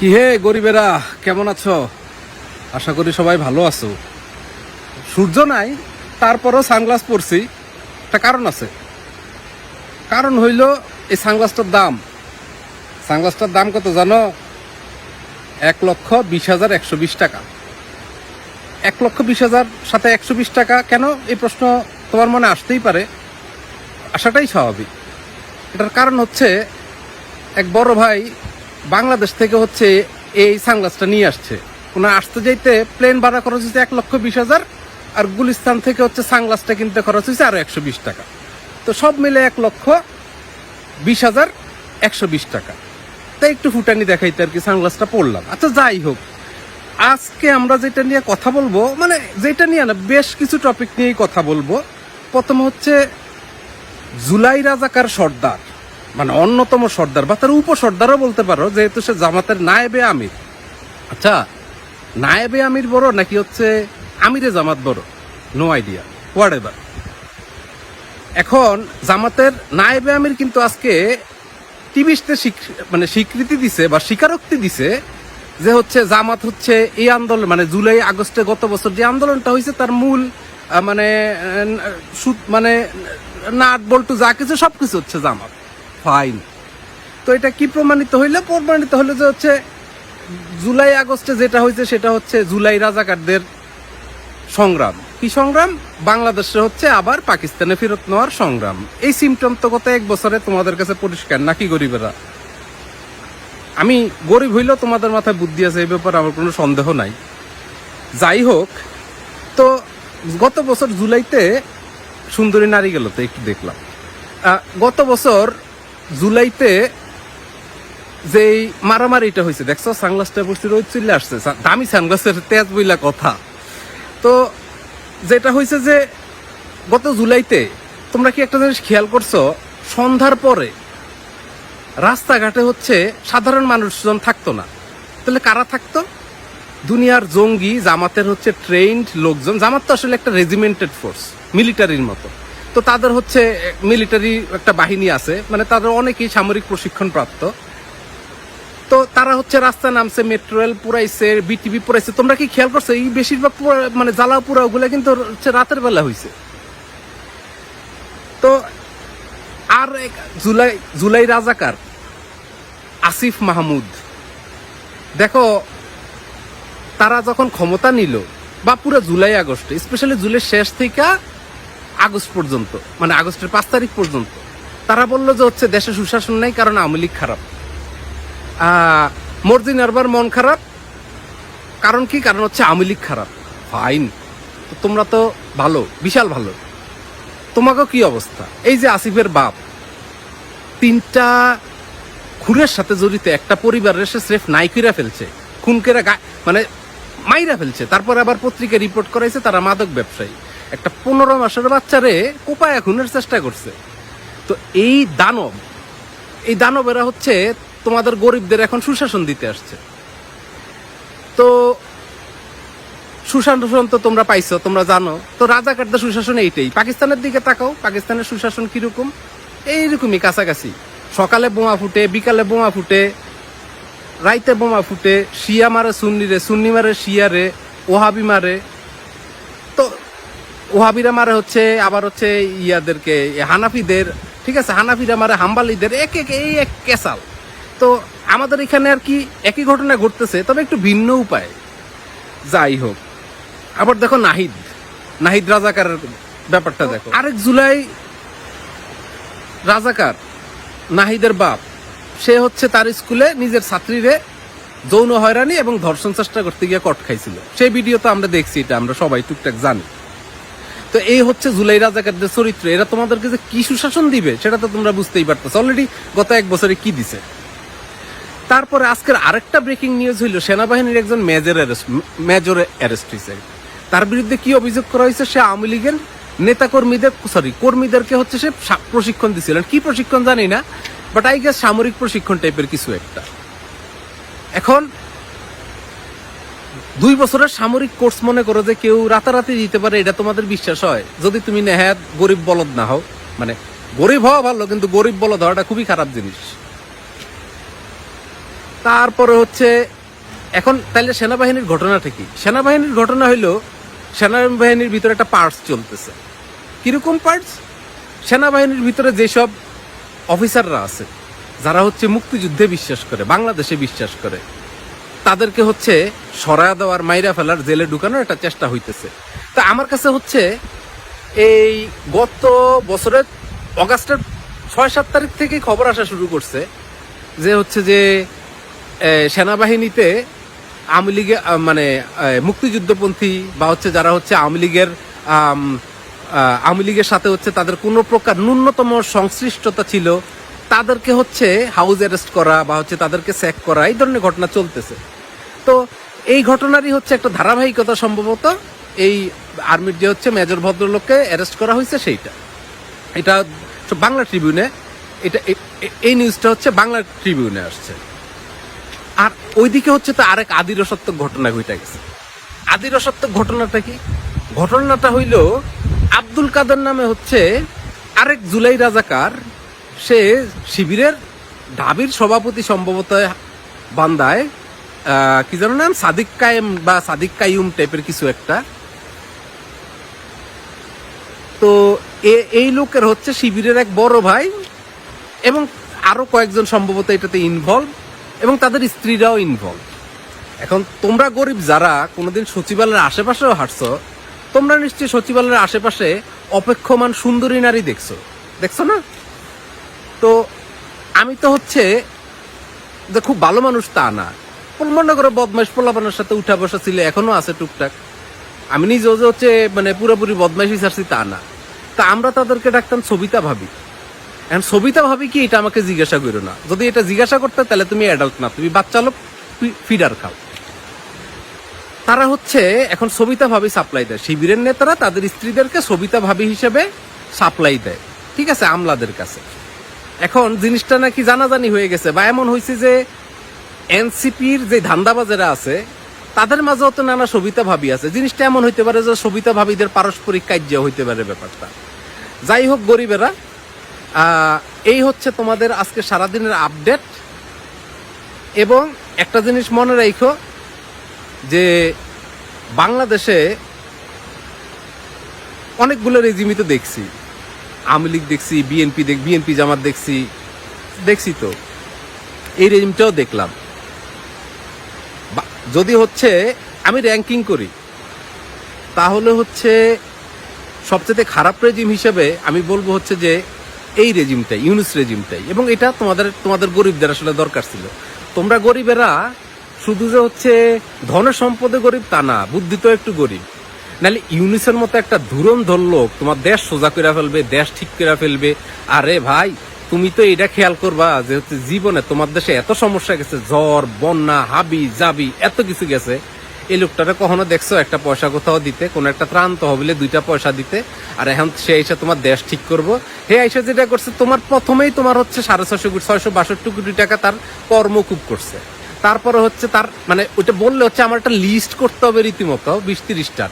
কি হে গরিবেরা, কেমন আছো? আশা করি সবাই ভালো আছো। সূর্য নাই, তারপরও সানগ্লাস পরছি। একটা কারণ আছে। কারণ হইল এই সানগ্লাসটার দাম। সানগ্লাসটার দাম কত জানো? এক লক্ষ বিশ হাজার একশো বিশ টাকা। এক লক্ষ বিশ হাজার সাথে একশো বিশ টাকা কেন? এই প্রশ্ন তোমার মনে আসতেই পারে। আসাটাই স্বাভাবিক। এটার কারণ হচ্ছে, এক বড় ভাই বাংলাদেশ থেকে হচ্ছে এই সানগ্লাসটা নিয়ে আসছে। ওনার আসতে যাইতে প্লেন ভাড়া খরচ হয়েছে এক লক্ষ বিশ হাজার, আর গুলিস্তান থেকে হচ্ছে সানগ্লাসটা কিনতে খরচ হয়েছে আরও একশো বিশ টাকা। তো সব মিলে এক লক্ষ বিশ হাজার একশো বিশ টাকা। তাই একটু ফুটানি দেখাইতে আর কি সানগ্লাসটা পড়লাম আচ্ছা যাই হোক। আজকে আমরা যেটা নিয়ে কথা বলব মানে যেটা নিয়ে না, বেশ কিছু টপিক নিয়েই কথা বলব। প্রথম হচ্ছে জুলাই রাজাকার সর্দার। মানে অন্যতম সর্দার, বা তার উপসর্দারও বলতে পারো, যেহেতু সে জামাতের নায়েবে আমির। আচ্ছা নায়েবে আমির বড় নাকি হচ্ছে আমিরে জামাত বড়? নো আইডিয়া হোয়াট এভার এখন জামাতের নায়েবে আমির কিন্তু আজকে টিভিতে মানে স্বীকৃতি দিছে বা স্বীকারোক্তি দিছে যে হচ্ছে জামাত হচ্ছে এই আন্দোলন মানে জুলাই, আগস্টে গত বছর যে আন্দোলনটা হয়েছে, তার মূল মানে মানে নাট, বল্টু যা কিছু সব কিছু হচ্ছে জামাত। ফাইন। তো এটা কি প্রমাণিত হইলে? প্রমাণিত হলো যে হচ্ছে জুলাই, আগস্টে যেটা হয়েছে সেটা হচ্ছে জুলাই রাজাকারদের সংগ্রাম। কি সংগ্রাম? বাংলাদেশে হচ্ছে আবার পাকিস্তানে ফেরত নেওয়ার সংগ্রাম। এই সিমটম তো গত এক বছরে তোমাদের কাছে পরিষ্কার, নাকি গরিবেরা? আমি গরিব হইলেও তোমাদের মাথায় বুদ্ধি আছে, এই ব্যাপারে আমার কোনো সন্দেহ নাই। যাই হোক, তো গত বছর জুলাইতে সুন্দরী নারী গেল তো, একটু দেখলাম। গত বছর জুলাইতে যেই মারামারিটা হয়েছে, দেখছ? সানগ্লাসটা পড়ছি রোদ চলে আসছে। দামি সানগ্লাসের তেজ বইলা কথা। তো যেটা হয়েছে যে, গত জুলাইতে তোমরা কি একটা জিনিস খেয়াল করছ? সন্ধ্যার পরে রাস্তাঘাটে হচ্ছে সাধারণ মানুষজন থাকতো না। তাহলে কারা থাকতো? দুনিয়ার জঙ্গি, জামাতের হচ্ছে ট্রেন্ড লোকজন। জামাত তো আসলে একটা রেজিমেন্টেড ফোর্স মিলিটারির মতো। তো তাদের হচ্ছে মিলিটারি একটা বাহিনী আছে। মানে তাদের অনেকেই সামরিক প্রশিক্ষণ প্রাপ্ত তো তারা হচ্ছে রাস্তা নামছে মেট্রো রেল পুরাইছে বিটিভি পুরাইছে। তোমরা কি খেয়াল করছ? এই বেশিরভাগ মানে জ্বালা পুরা, ওগুলা কিন্তু হচ্ছে রাতের বেলা হয়েছে তো আর এক জুলাই জুলাই রাজাকার, আসিফ মাহমুদ। দেখো, তারা যখন ক্ষমতা নিল, বা পুরো জুলাই আগস্ট স্পেশালি জুলাই শেষ থেকে আগস্ট পর্যন্ত মানে আগস্টের পাঁচ তারিখ পর্যন্ত। তারা বলল যে হচ্ছে দেশে সুশাসন নাই কারণ আওয়ামী লীগ খারাপ। আহ, মর্জিন আরবার মন খারাপ। কারণ কি? কারণ হচ্ছে আওয়ামী লীগ খারাপ। ফাইন তো তোমরা তো ভালো বিশাল ভালো। তোমাকেও কি অবস্থা? এই যে আসিফের বাপ তিনটা খুনের সাথে জড়িত একটা পরিবারের সে স্রেফ নাইকিরা ফেলছে খুনকেরা মানে মাইরা ফেলছে। তারপর আবার পত্রিকা রিপোর্ট করাইছে তারা মাদক ব্যবসায়ী। একটা পনেরো মাসের বাচ্চারে কোপায়া খুনের চেষ্টা করছে। তো এই দানব, এই দানবেরা হচ্ছে তোমাদের গরিবদের এখন সুশাসন দিতে আসছে। তো সুশাসন তো তোমরা পাইছো, তোমরা জানো। তো রাজা রাজাকারদের সুশাসন এইটাই। পাকিস্তানের দিকে তাকাও, পাকিস্তানের সুশাসন কীরকম? এইরকমই কাছাকাছি। সকালে বোমা ফুটে, বিকালে বোমা ফুটে, রাইতে বোমা ফুটে, শিয়া মারে সুন্নি রে সুন্নি মারে, শিয়া রে ওহাবি মারে ওহাবিরা মারে হচ্ছে আবার হচ্ছে ইয়াদেরকে হানাফিদের ঠিক আছে হানাফিরা মারে হাম্বালিদের এক এক এই এক কেসাল। তো আমাদের এখানে আর কি একই ঘটনা ঘটতেছে তবে একটু ভিন্ন উপায়। যাই হোক আবার দেখো নাহিদ নাহিদ রাজাকারের ব্যাপারটা দেখো। আরেক জুলাই রাজাকার নাহিদের বাপ সে হচ্ছে তার স্কুলে নিজের ছাত্রীরে যৌন হয়রানি এবং ধর্ষণ চেষ্টা করতে গিয়ে কট খাইছিল। সেই ভিডিও তো আমরা দেখছি এটা আমরা সবাই টুকটাক জানি। তো এই হচ্ছে জুলাই রাজাকারদের চরিত্র। এরা তোমাদেরকে যে কি সুশাসন দিবে, সেটা তো তোমরা বুঝতেই পারতেছ। অলরেডি গত এক বছরে কি দিছে? তারপরে আজকের আরেকটা ব্রেকিং নিউজ হইল, সেনাবাহিনীর একজন মেজর মেজর অ্যারেস্ট হয়েছে তার বিরুদ্ধে কি অভিযোগ করা হয়েছে সে আওয়ামী লীগের নেতা কর্মীদের সরি কর্মীদেরকে হচ্ছে সে প্রশিক্ষণ দিছিলেন কি প্রশিক্ষণ জানি না বাট আই গেস সামরিক প্রশিক্ষণ টাইপের কিছু একটা। এখন দুই বছরের সামরিক কোর্স মনে করো যে কেউ রাতারাতি দিতে পারে, এটা তোমাদের বিশ্বাস হয়? যদি তুমি নেহাত গরিব বলদ না হও মানে গরিব হওয়া ভালো, কিন্তু গরিব বলদ হওয়াটা খুবই খারাপ জিনিস। তারপরে হচ্ছে, এখন তাহলে সেনাবাহিনীর ঘটনাটা কি? সেনাবাহিনীর ঘটনা হইল, সেনাবাহিনীর ভিতরে একটা পার্টস চলতেছে। কীরকম পার্টস সেনাবাহিনীর ভিতরে যেসব অফিসাররা আছে, যারা হচ্ছে মুক্তিযুদ্ধে বিশ্বাস করে, বাংলাদেশে বিশ্বাস করে তাদেরকে হচ্ছে সরায়া দেওয়ার, মাইরা ফেলার, জেলে ঢুকানোর একটা চেষ্টা হইতেছে। তা আমার কাছে হচ্ছে এই গত বছরের অগাস্টের ছয় সাত তারিখ থেকে খবর আসা শুরু করছে যে হচ্ছে যে সেনাবাহিনীতে আওয়ামী লীগে মানে মুক্তিযুদ্ধপন্থী বা হচ্ছে যারা হচ্ছে আওয়ামী লীগের আওয়ামী লীগের সাথে হচ্ছে তাদের কোনো প্রকার ন্যূনতম সংশ্লিষ্টতা ছিল, তাদেরকে হচ্ছে হাউস অ্যারেস্ট করা বা হচ্ছে তাদেরকে স্যাক করা, এই ধরনের ঘটনা চলতেছে। তো এই ঘটনারই হচ্ছে একটা ধারাবাহিকতা সম্ভবত। এই আর্মির যে হচ্ছে মেজর ভদ্রলোককে অ্যারেস্ট করা হয়েছে সেইটা। এটা বাংলা ট্রিবিউনে, এটা এই নিউজটা হচ্ছে বাংলা ট্রিবিউনে আসছে। আর ওইদিকে হচ্ছে তো আরেক আদিরসত্বক ঘটনা ঘটে গেছে। আদিরসত্বক ঘটনাটা কি? ঘটনাটা হইল, আব্দুল কাদের নামে হচ্ছে আরেক জুলাই রাজাকার, সে শিবিরের ঢাবির সভাপতি সম্ভবত বান্দায় কি যেন নাম? সাদিক কায়েম বা সাদিক কাইম টাইপের কিছু একটা। তো এই লোকের হচ্ছে শিবিরের এক বড় ভাই এবং আরও কয়েকজন সম্ভবত এটাতে ইনভলভ এবং তাদের স্ত্রীরাও ইনভলভ এখন তোমরা গরিব যারা, কোনোদিন সচিবালয়ের আশেপাশেও হাঁটছো, তোমরা নিশ্চয়ই সচিবালয়ের আশেপাশে অপেক্ষমান সুন্দরী নারী দেখছ। দেখছ না? তো আমি তো হচ্ছে, যে খুব ভালো মানুষ তা না। মনে করো বদমাইশ পোলাপানের সাথে উঠা বসা ছিল, এখনও আছে টুকটাক। আমি নিজেও যে হচ্ছে মানে পুরোপুরি বদমাইশি ছাড়ছি তা না। তা আমরা তাদেরকে ডাকতাম সবিতা ভাবি। এখন সবিতা ভাবি কি, এটা আমাকে জিজ্ঞাসা করো না। যদি এটা জিজ্ঞাসা করতে, তাহলে তুমি অ্যাডাল্ট না। তুমি বাচ্চা লোক ফিডার খাও। তারা হচ্ছে, এখন সবিতা ভাবি সাপ্লাই দেয়। শিবিরের নেতারা তাদের স্ত্রীদেরকে সবিতা ভাবি হিসেবে সাপ্লাই দেয়। ঠিক আছে? আমলাদের কাছে। এখন জিনিসটা নাকি জানাজানি হয়ে গেছে। বা এমন হয়েছে যে এনসিপির যে ধান্দাবাজেরা আছে, তাদের মাঝেও তো নানা সবিতা ভাবি আছে। জিনিসটা এমন হইতে পারে যে সবিতা ভাবিদের পারস্পরিক কার্য হইতে পারে ব্যাপারটা। যাই হোক, গরিবেরা এই হচ্ছে তোমাদের আজকে সারাদিনের আপডেট এবং একটা জিনিস মনে রাখো যে বাংলাদেশে অনেকগুলো রেজিমি তো দেখছি। আওয়ামী লীগ দেখছি বিএনপি দেখ বিএনপি জামাত দেখছি দেখছি তো। এই রেজিমটাও দেখলাম। যদি হচ্ছে আমি র্যাঙ্কিং করি, তাহলে হচ্ছে সবচেয়ে খারাপ রেজিম হিসেবে আমি বলব হচ্ছে যে এই রেজিমটাই ইউনিস রেজিমটাই এবং এটা তোমাদের তোমাদের গরিবদের আসলে দরকার ছিল। তোমরা গরিবেরা, শুধু যে হচ্ছে ধনের সম্পদে গরিব তা না, বুদ্ধি তো একটু গরিব। নাহলে ইউনিসের মতো একটা ধুরন্ধর লোক তোমার দেশ সোজা করে ফেলবে, দেশ ঠিক করে ফেলবে। আরে ভাই তুমি তো এটা খেয়াল করবা যে হচ্ছে জীবনে তোমার দেশে এত সমস্যা গেছে, জ্বর, বন্যা, হাবি, জাবি, এত কিছু গেছে। এই লোকটারে কখনো দেখছ একটা পয়সা কোথাও দিতে, কোন একটা ত্রাণ তহবিলে দুইটা পয়সা দিতে, আর এখন সে এসে তোমার দেশ ঠিক করব। হে আইসা যেটা করছে, তোমার প্রথমেই তোমার হচ্ছে সাড়ে ছশো ছয়শো বাষট্টি কোটি টাকা তার কর্মকূপ করছে। তারপরে হচ্ছে তার মানে ওইটা বললে হচ্ছে আমার একটা লিস্ট করতে হবে রীতিমতো, বিশ তিরিশটার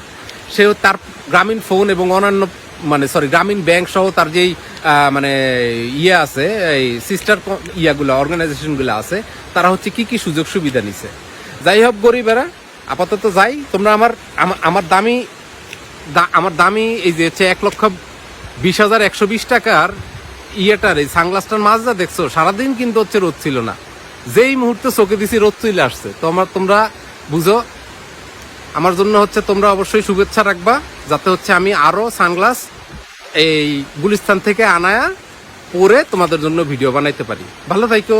সে তার গ্রামীণ ফোন এবং অন্যান্য মানে সরি গ্রামীণ ব্যাংক সহ তার যেই মানে ইয়ে আছে, এই সিস্টার ইয়াগুলো অর্গানাইজেশনগুলো আছে, তারা হচ্ছে কি কি সুযোগ সুবিধা নিছে। যাই হোক, গরিবেরা, আপাতত যাই। তোমরা আমার আমার দামি আমার দামি এই যে হচ্ছে এক লক্ষ বিশ হাজার একশো বিশ টাকার ইয়েটার, এই সানগ্লাসটার মাছ যা দেখছ, সারাদিন কিন্তু হচ্ছে রোদ ছিল না। যেই মুহূর্তে চোখে দিছি, রোদ চলে আসছে। তো আমার তোমরা বুঝো আমার জন্য হচ্ছে তোমরা অবশ্যই শুভেচ্ছা রাখবা, যাতে হচ্ছে আমি আরও সানগ্লাস এই গুলিস্তান থেকে আনায়া পরে তোমাদের জন্য ভিডিও বানাইতে পারি। ভালো থাইকো।